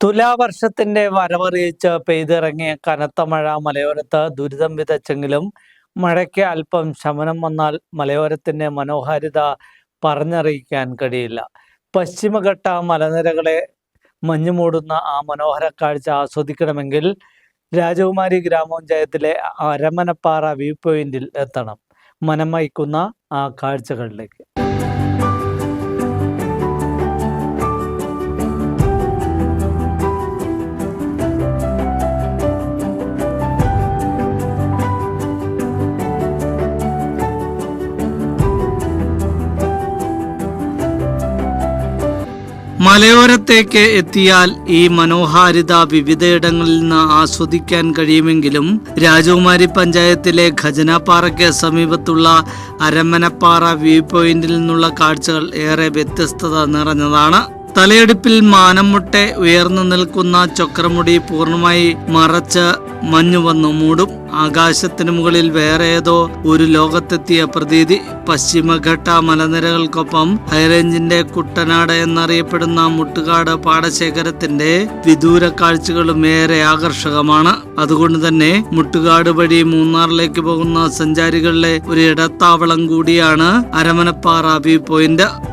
തുലാവർഷത്തിന്റെ വരവറിയിച്ച് പെയ്തിറങ്ങിയ കനത്ത മഴ മലയോരത്ത് ദുരിതം വിതച്ചെങ്കിലും മഴയ്ക്ക് അല്പം ശമനം വന്നാൽ മലയോരത്തിന്റെ മനോഹാരിത പറഞ്ഞറിയിക്കാൻ കഴിയില്ല. പശ്ചിമഘട്ട മലനിരകളെ മഞ്ഞുമൂടുന്ന ആ മനോഹര കാഴ്ച ആസ്വദിക്കണമെങ്കിൽ രാജകുമാരി ഗ്രാമപഞ്ചായത്തിലെ അരമനപ്പാറ വ്യൂ പോയിന്റിൽ എത്തണം. മനമയക്കുന്ന ആ കാഴ്ചകളിലേക്ക്. മലയോരത്തേക്ക് എത്തിയാൽ ഈ മനോഹാരിത വിവിധയിടങ്ങളിൽ നിന്ന് ആസ്വദിക്കാൻ കഴിയുമെങ്കിലും രാജകുമാരി പഞ്ചായത്തിലെ ഖജനാപ്പാറയ്ക്ക് സമീപത്തുള്ള അരമനപ്പാറ വ്യൂ പോയിന്റിൽ നിന്നുള്ള കാഴ്ചകൾ ഏറെ വ്യത്യസ്തത നിറഞ്ഞതാണ്. തലയെടുപ്പിൽ മാനംമുട്ടെ ഉയർന്നു നിൽക്കുന്ന ചക്രമുടി പൂർണമായി മറച്ച് മഞ്ഞു വന്നു മൂടും. ആകാശത്തിനു മുകളിൽ വേറെ ഏതോ ഒരു ലോകത്തെത്തിയ പ്രതീതി. പശ്ചിമഘട്ട മലനിരകൾക്കൊപ്പം ഹൈറേഞ്ചിന്റെ കുട്ടനാട് എന്നറിയപ്പെടുന്ന മുട്ടുകാട് പാടശേഖരത്തിന്റെ വിദൂര കാഴ്ചകളും ഏറെ ആകർഷകമാണ്. അതുകൊണ്ട് തന്നെ മുട്ടുകാട് വഴി മൂന്നാറിലേക്ക് പോകുന്ന സഞ്ചാരികളുടെ ഒരു ഇടത്താവളം കൂടിയാണ് അരമനപ്പാറ വ്യൂ പോയിന്റ്.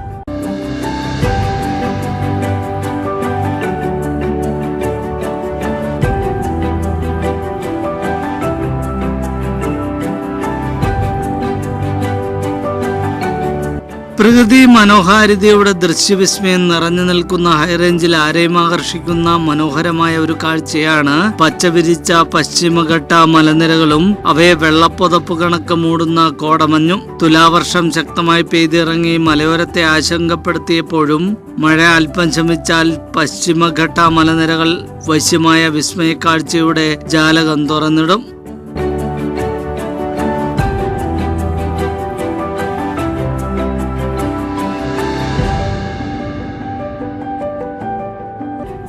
പ്രകൃതി മനോഹാരിതയുടെ ദൃശ്യവിസ്മയം നിറഞ്ഞു നിൽക്കുന്ന ഹൈറേഞ്ചിൽ ആരെയും ആകർഷിക്കുന്ന മനോഹരമായ ഒരു കാഴ്ചയാണ് പച്ചവിരിച്ച പശ്ചിമഘട്ട മലനിരകളും അവയെ വെള്ളപ്പൊതപ്പ് കണക്ക് മൂടുന്ന കോടമഞ്ഞും. തുലാവർഷം ശക്തമായി പെയ്തിറങ്ങി മലയോരത്തെ ആശങ്കപ്പെടുത്തിയപ്പോഴും മഴ അല്പം ശമിച്ചാൽ പശ്ചിമഘട്ട മലനിരകൾ വശ്യമായ വിസ്മയ കാഴ്ചയുടെ ജാലകം തുറന്നിടും.